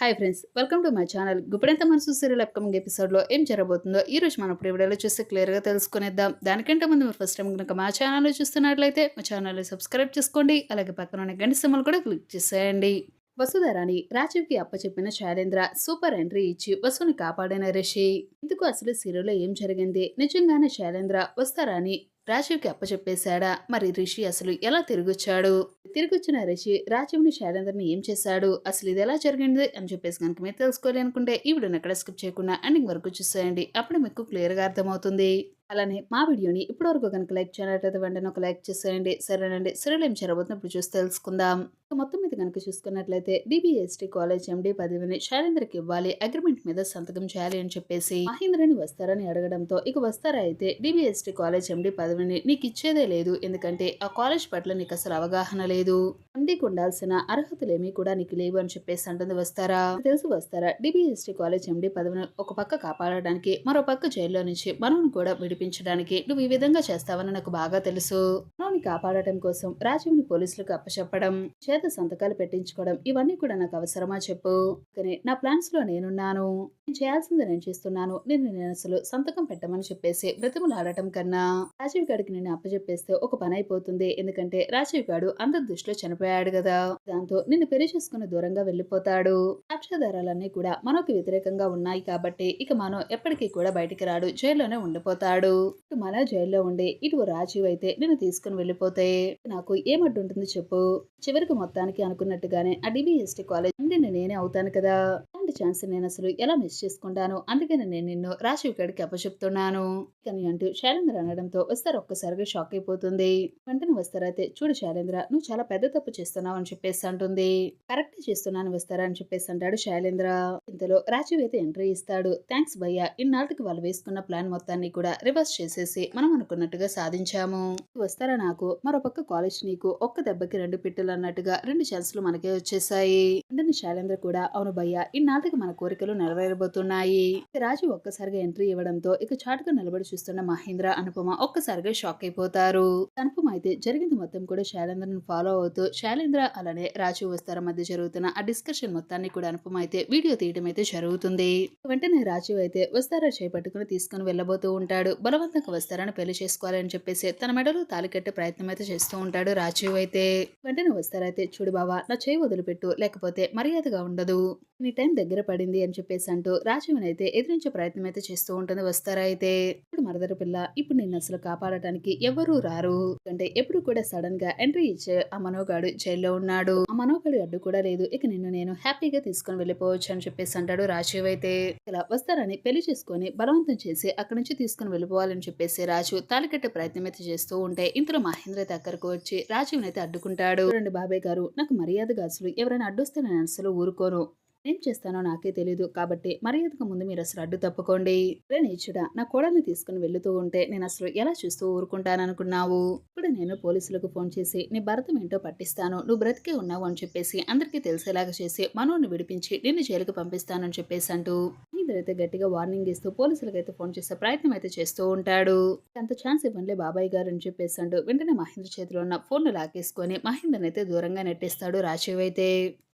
Hi friends welcome to my channel. Guppedantha మనసు serial upcoming ఎపిసోడ్లో ఏం జరగబోతుందో ఈ రోజు మనం ఇప్పుడు వీడియోలో చూస్తే క్లియర్గా తెలుసుకునేద్దాం. దానికంటే ముందు మీరు ఫస్ట్ టైం కనుక మా ఛానల్లో చూస్తున్నట్లయితే మా ఛానల్ని సబ్స్క్రైబ్ చేసుకోండి. అలాగే పక్కన ఉన్న గంట సింబల్ కూడా క్లిక్ చేసేయండి. వసుధరాని రాజీవ్కి అప్పచెప్పిన శైలేంద్ర సూపర్ ఎంట్రీ ఇచ్చి వసుని కాపాడిన రిషి. ఇందుకు అసలు సీరియల్లో ఏం జరిగింది? నిజంగానే శైలేంద్ర అని రాజీవ్కి అప్పచెప్పేశాడా మరి రిషి అసలు ఎలా తిరిగొచ్చాడు? తిరిగొచ్చిన రిషి రాజీవ్ని శైలేంద్రని ఏం చేశాడు? అసలు ఇది ఎలా జరిగింది? అని చెప్పేసి కనుక మీరు తెలుసుకోవాలి అనుకుంటే ఈ వీడియోని ఎక్కడ స్కిప్ చేయకుండా ఎండింగ్ వరకు చూసేయండి. అప్పుడు మీకు క్లియర్గా అర్థమవుతుంది. అలానే మా వీడియోని ఇప్పటివరకు కనుక లైక్ చేయనట్లయితే వెంటనే ఒక లైక్ చేసేయండి. సరేనండి. సరేలు ఏం ఇప్పుడు చూసి తెలుసుకుందాం. మొత్తం మీద కనుక చూసుకున్నట్లయితే డిబిఎస్టీ కాలేజ్ ఎండి పదవిని శైలేంద్రకి ఇవ్వాలి. అగ్రిమెంట్ మీద సంతకం చేయాలి అని చెప్పేసి మహేంద్రని వస్తారని అడగడంతో ఇక వస్తారా అయితే డిబిఎస్టీ కాలేజ్ ఎండి పదవిని నీకు ఇచ్చేదే లేదు. ఎందుకంటే ఆ కాలేజ్ పట్ల నీకు అసలు అవగాహన లేదు. ఎండికి ఉండాల్సిన అర్హతలేమీ కూడా నీకు లేవు అని చెప్పేసి అంటుంది వస్తారా? తెలుసు వస్తారా? డిబిఎస్టీ కాలేజ్ ఎండి పదవిని ఒక పక్క కాపాడడానికి మరో పక్క జైల్లో నుంచి మనోని కూడా విడిపించడానికి నువ్వు ఈ విధంగా చేస్తావని నాకు బాగా తెలుసు. మనోని కాపాడటం కోసం రాజీవ్ని పోలీసులకు అప్పచెప్పడం చేత సంతకాలు పెట్టించుకోవడం ఇవన్నీ కూడా నాకు అవసరమా చెప్పు. కానీ నా ప్లాన్స్లో నేనున్నాను. నేను చేయాల్సింది నేను చేస్తున్నాను. నేను నేను అసలు సంతకం పెట్టమని చెప్పేసి బ్రతిమలాడటం కన్నా రాజీవ్ గారికి నేను అప్పచెప్పేస్తే ఒక పని అయిపోతుంది. ఎందుకంటే రాజీవ్ గాడు అందరి దృష్టిలో చనిపోయాడు కదా. దాంతో నిన్ను పెళ్ళి చేసుకుని దూరంగా వెళ్ళిపోతాడు. సాక్ష్యాధారాలన్నీ కూడా మనోకి వ్యతిరేకంగా ఉన్నాయి కాబట్టి ఇక మనో ఎప్పటికీ కూడా బయటికి రాడు. జైల్లోనే ఉండిపోతాడు. ఇటు మన జైల్లో ఉండి ఇటు రాజీవ్ అయితే నేను తీసుకుని వెళ్ళిపోతే నాకు ఏమడ్డుంటుంది చెప్పు. చివరికి మొత్తానికి అనుకున్నట్టుగానే ఆ డిబిఎస్టీ కాలేజ్ ఎండిని నేనే అవుతాను కదా. ఇలాంటి ఛాన్స్ నేను అసలు ఎలా మిస్ చేసుకుంటాను? అందుకని నేను నిన్ను రాజీవ్ గడికి అప్పచెప్తున్నాను. కానీ అంటూ శైలేంద్ర అనడంతో వస్తారు? ఒక్కసారిగా షాక్ అయిపోతుంది. వెంటనే వస్తారైతే చూడు శైలేంద్ర నువ్వు చాలా పెద్ద తప్పు చేస్తున్నావు అని చెప్పేసి అంటుంది. కరెక్ట్ చేస్తున్నాను వస్తారా? అని చెప్పేసి అంటాడు శైలేంద్ర. ఇంతలో రాజీవ్ అయితే ఎంట్రీ ఇస్తాడు. థ్యాంక్స్ భయ్య. ఇన్నాళ్ళకి వాళ్ళు వేసుకున్న ప్లాన్ మొత్తాన్ని కూడా రివర్స్ చేసేసి మనం అనుకున్నట్టుగా సాధించాము. వస్తారా నాకు? మరో పక్క కాలేజ్ నీకు ఒక్క దెబ్బకి రెండు పిట్టలు అన్నట్టుగా రెండు ఛాన్సులు మనకే వచ్చేసాయి. వెంటనే శైలేంద్ర కూడా అవును భయ్య ఇన్నాళ్ళకి మన కోరికలు నెరవేరబోతున్నాయి. రాజు ఒక్కసారిగా ఎంట్రీ ఇవ్వడంతో ఇక చాటుగా నిలబడి చూస్తున్న మహేంద్ర అనుపమ ఒక్కసారిగా షాక్ అయిపోతారు. అనుపమ అయితే జరిగింది మొత్తం కూడా శైలేంద్రను ఫాలో అవుతూ శైలేంద్ర అలానే రాజు వస్తార మధ్య జరుగుతున్న ఆ డిస్కషన్ మొత్తాన్ని కూడా అనుపమ అయితే వీడియో తీయడం అయితే జరుగుతుంది. వెంటనే రాజు అయితే వస్తారా చేపట్టుకుని తీసుకుని వెళ్ళబోతూ ఉంటాడు. బలవంతంగా వస్తారని పెళ్ళి చేసుకోవాలని చెప్పేసి తన మెడలో తాలి కట్టే ప్రయత్నం అయితే చేస్తూ ఉంటాడు రాజీవ్ అయితే. వెంటనే వస్తారైతే చూడు బావా నా చేయి వదిలిపెట్టు లేకపోతే మర్యాదగా ఉండదు. నీ టైం దగ్గర దగ్గర పడింది అని చెప్పేసి అంటూ రాజీవ్ని అయితే ఎదిరించే ప్రయత్నం అయితే చేస్తూ ఉంటుంది వస్తారా అయితే? ఇప్పుడు మరదర పిల్ల ఇప్పుడు నిన్ను అసలు కాపాడటానికి ఎవరూ రారు. అంటే ఎప్పుడు కూడా సడన్గా ఎంట్రీ ఇచ్చే ఆ మనోగాడు జైల్లో ఉన్నాడు. ఆ మనోగాడు అడ్డు కూడా లేదు. ఇక నిన్ను నేను హ్యాపీగా తీసుకొని వెళ్ళిపోవచ్చు అని చెప్పేసి అంటాడు రాజీవ్ అయితే. ఇలా వస్తారని పెళ్ళి చేసుకొని బలవంతం చేసి అక్కడి నుంచి తీసుకుని వెళ్ళిపోవాలని చెప్పేసి రాజు తాలికట్టే ప్రయత్నం అయితే చేస్తూ ఉంటే ఇంతలో మహేంద్ర అయితే అక్కడికి వచ్చి రాజీవ్ని అయితే అడ్డుకుంటాడు. చూడండి బాబాయ్ గారు నాకు మర్యాదగా అసలు ఎవరైనా అడ్డొస్తే నేను అసలు ఊరుకోను ఏం చేస్తానో నాకే తెలియదు కాబట్టి మర్యాదకు ముందు మీరు అసలు అడ్డు తప్పుకోండి. రే నీచుడా నా కోడల్ని తీసుకుని వెళ్తూ ఉంటే నేను అసలు ఎలా చూస్తూ ఊరుకుంటాననుకున్నావు? ఇప్పుడు నేను పోలీసులకు ఫోన్ చేసి నీ భరతం ఏంటో పట్టిస్తాను నువ్వు బ్రతికే ఉన్నావు అని చెప్పేసి అందరికీ తెలిసేలాగా చేసి మనోని విడిపించి నిన్ను జైలుకు పంపిస్తానని చెప్పేసి అంటూ అయితే గట్టిగా వార్నింగ్ ఇస్తూ పోలీసులకు అయితే ఫోన్ చేసే ప్రయత్నం అయితే చేస్తూ ఉంటాడు. అంత ఛాన్స్ ఇవ్వండి బాబాయ్ గారు అని చెప్పేసి అంటూ వెంటనే మహేంద్ర చేతిలో ఉన్న ఫోన్ లాగేసుకొని మహేంద్రని అయితే దూరంగా నెట్టేస్తాడు రాజీవ్ అయితే.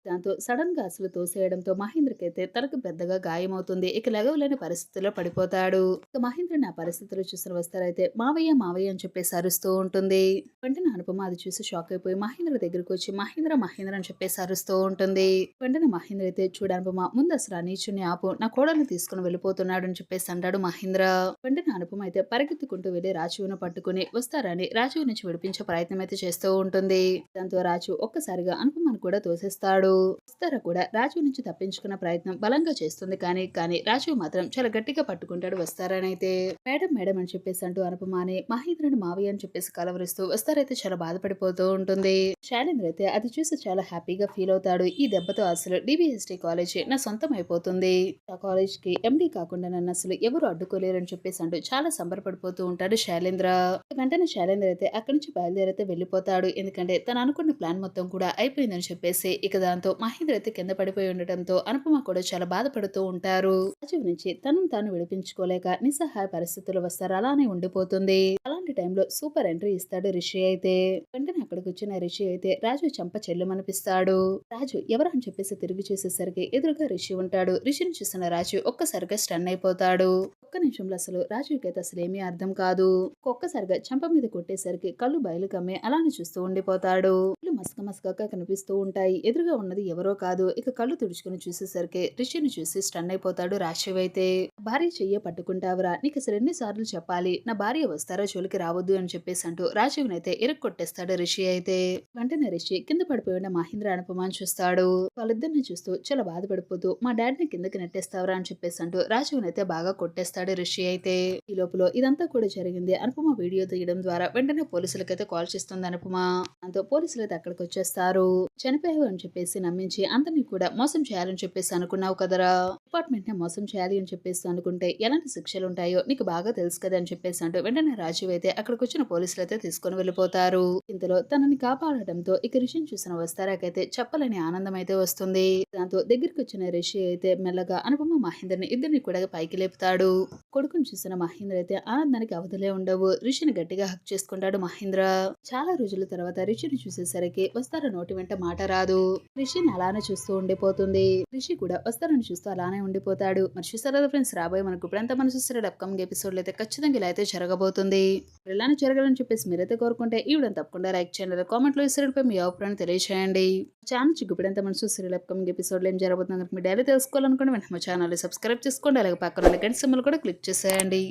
దాంతో సడన్గా అసలు తోసేయడంతో మహేంద్రకైతే తనకు పెద్దగా గాయమవుతుంది. ఇక లెగవలేని పరిస్థితిలో పడిపోతాడు. ఇక మహేంద్ర నా పరిస్థితులు చూసిన వస్తారైతే మావయ్య మావయ్య అని చెప్పేసి అరుస్తూ ఉంటుంది. వెంటనే అనుపమ అది చూసి షాక్ అయిపోయి మహేంద్ర దగ్గరికి వచ్చి మహేంద్ర మహేంద్ర అని చెప్పేసి అరుస్తూ ఉంటుంది. వెంటనే మహేంద్ర అయితే చూడు అనుపమ ముందు అసలు అనీచుని నీచుని ఆపు నా కోడల్ని తీసుకుని వెళ్ళిపోతున్నాడు అని చెప్పేసి అంటాడు మహేంద్ర. వెంటనే అనుపమ అయితే పరిగెత్తుకుంటూ వెళ్ళి రాజువును పట్టుకుని వస్తారని రాజువు నుంచి విడిపించే ప్రయత్నం అయితే చేస్తూ ఉంటుంది. దాంతో రాజు ఒక్కసారిగా అనుపమను కూడా తోసేస్తాడు. వస్తారా కూడా? రాజు నుంచి తప్పించుకున్న ప్రయత్నం బలంగా చేస్తుంది కానీ కానీ రాజు మాత్రం చాలా గట్టిగా పట్టుకుంటాడు. వస్తారనైతే మేడం మేడం అని చెప్పేసి అంటూ అనుపమాని మహేంద్రుని మావయ్య అని చెప్పేసి కలవరిస్తూ వస్తారైతే చాలా బాధపడిపోతూ ఉంటుంది. శైలేంద్ర అయితే అది చూసి చాలా హ్యాపీగా ఫీల్ అవుతాడు. ఈ దెబ్బతో అసలు డిబిఎస్టీ కాలేజ్ నా సొంతం అయిపోతుంది. ఆ కాలేజ్కి ఎండి కాకుండా నన్ను అసలు ఎవరు అడ్డుకోలేరు అని చెప్పేసి అంటూ చాలా సంబరపడిపోతూ ఉంటాడు శైలేంద్ర. వెంటనే శైలేంద్ర అయితే అక్కడి నుంచి బయలుదేరైతే వెళ్ళిపోతాడు. ఎందుకంటే తను అనుకున్న ప్లాన్ మొత్తం కూడా అయిపోయిందని చెప్పేసి ఇక దాంతో మహేంద్ర అయితే కింద పడిపోయి ఉండటంతో అనుపమ కూడా చాలా బాధపడుతూ ఉంటారు. రాజీవ్ నుంచి తనను తాను విడిపించుకోలేక నిస్సహాయ పరిస్థితులు వస్తారు అలానే ఉండిపోతుంది. అలాంటి టైంలో సూపర్ ఎంట్రీ ఇస్తాడు రిషి అయితే. వెంటనే అక్కడికి వచ్చిన రిషి అయితే రాజు చంప చెల్లమనిపిస్తాడు. రాజు ఎవరు అని చెప్పేసి తిరిగి చూసేసరికి ఎదురుగా రిషి ఉంటాడు. రిషిని చూసిన రాజు ఒక్కసారిగా స్టన్ అయిపోతాడు. ఒక్క నిమిషంలో అసలు రాజుకి అయితే అసలు ఏమీ అర్థం కాదు. ఒక్కసారిగా చంప మీద కొట్టేసరికి కళ్ళు బయలు కమ్మి అలానే చూస్తూ ఉండిపోతాడు. మసక మసకగా కనిపిస్తూ ఉంటాయి. ఎదురుగా ఉన్నది ఎవరో కాదు. ఇక కళ్ళు తుడుచుకుని చూసేసరికి రిషిని చూసి స్టన్ అయిపోతాడు రాశివ్ అయితే. భార్య చెయ్యే పట్టుకుంటావురా. నీకు అసలు ఎన్నిసార్లు చెప్పాలి? నా భార్య వస్తారా? చోలికి రావద్దు అని చెప్పేసి అంటూ రాజీవ్ని అయితే ఇరక్కొట్టేస్తాడు రిషి అయితే. వెంటనే రిషి కింద పడిపోయిన మహేంద్ర అనుపమాన్ చూస్తాడు. వాళ్ళిద్దరిని చూస్తూ చాలా బాధపడిపోతూ మా డాడీని కిందకి నెట్టేస్తావురా అని చెప్పేసి అంటూ రాజీవ్ని అయితే బాగా కొట్టేస్తాడు రిషి అయితే. ఈ లోపల ఇదంతా కూడా జరిగింది అనుపమ వీడియో తీయడం ద్వారా వెంటనే పోలీసులకైతే కాల్ చేస్తుంది అనుపమ. దాంతో పోలీసులు అయితే అక్కడికి వచ్చేస్తారు చనిపోయావు అని చెప్పేసి నమ్మించి అందరినీ కూడా మోసం చేయాలని చెప్పేసి అనుకున్నావు కదరా? డిపార్ట్మెంట్ని మోసం చేయాలి అని చెప్పేసి అనుకుంటే ఎలాంటి శిక్షలు ఉంటాయో నీకు బాగా తెలుసు కదా అని చెప్పేసి అంటూ వెంటనే రాజీవ్ అయితే అక్కడికి వచ్చిన పోలీసులు అయితే తీసుకొని వెళ్ళిపోతారు. ఇంతలో తనని కాపాడటంతో ఇక రిషిని చూసిన వస్తారాకైతే చెప్పలేని ఆనందం అయితే వస్తుంది. దాంతో దగ్గరికి వచ్చిన రిషి అయితే మెల్లగా అనుపమ మహేందర్ని ఇద్దరిని కూడా పైకి లేపుతాడు. కొడుకుని చూసిన మహేంద్ర అయితే ఆనందానికి అవధులే ఉండవు. రిషిని గట్టిగా హక్ చేసుకుంటాడు మహేంద్ర. చాలా రోజుల తర్వాత రిషిని చూసేసరికి వస్తార నోటి వెంట మాట రాదు. రిషిని అలానే చూస్తూ ఉండిపోతుంది. రిషి కూడా వస్తారని చూస్తూ అలానే ఉండిపోతాడు. మరి చూస్తారా ఫ్రెండ్స్ రాబోయే మనకు ఇప్పుడంతా మన చూస్తారు అప్కమింగ్ ఎపిసోడ్ అయితే ఖచ్చితంగా ఇలా అయితే జరగబోతుంది. ఇలానే జరగాలని చెప్పేసి మీరైతే కోరుకుంటే ఈ వీడియో తప్పకుండా లైక్ చేయండి కామెంట్లో ఇస్తారపై మీ అభిప్రాయం తెలియచేయండి. ఛానల్ చిక్కుపడంతా మన చూస్తారు అప్కమింగ్ ఎపిసోడ్ ఏం జరగబోతుంది కనుక మీ డైలీ తెలుసుకోవాలనుకోండి వెంటనే మా ఛానల్ సబ్స్క్రైబ్ చేసుకోండి అలాగే పక్కన గంట సింబల్ కూడా క్లిక్ చేసేయండి.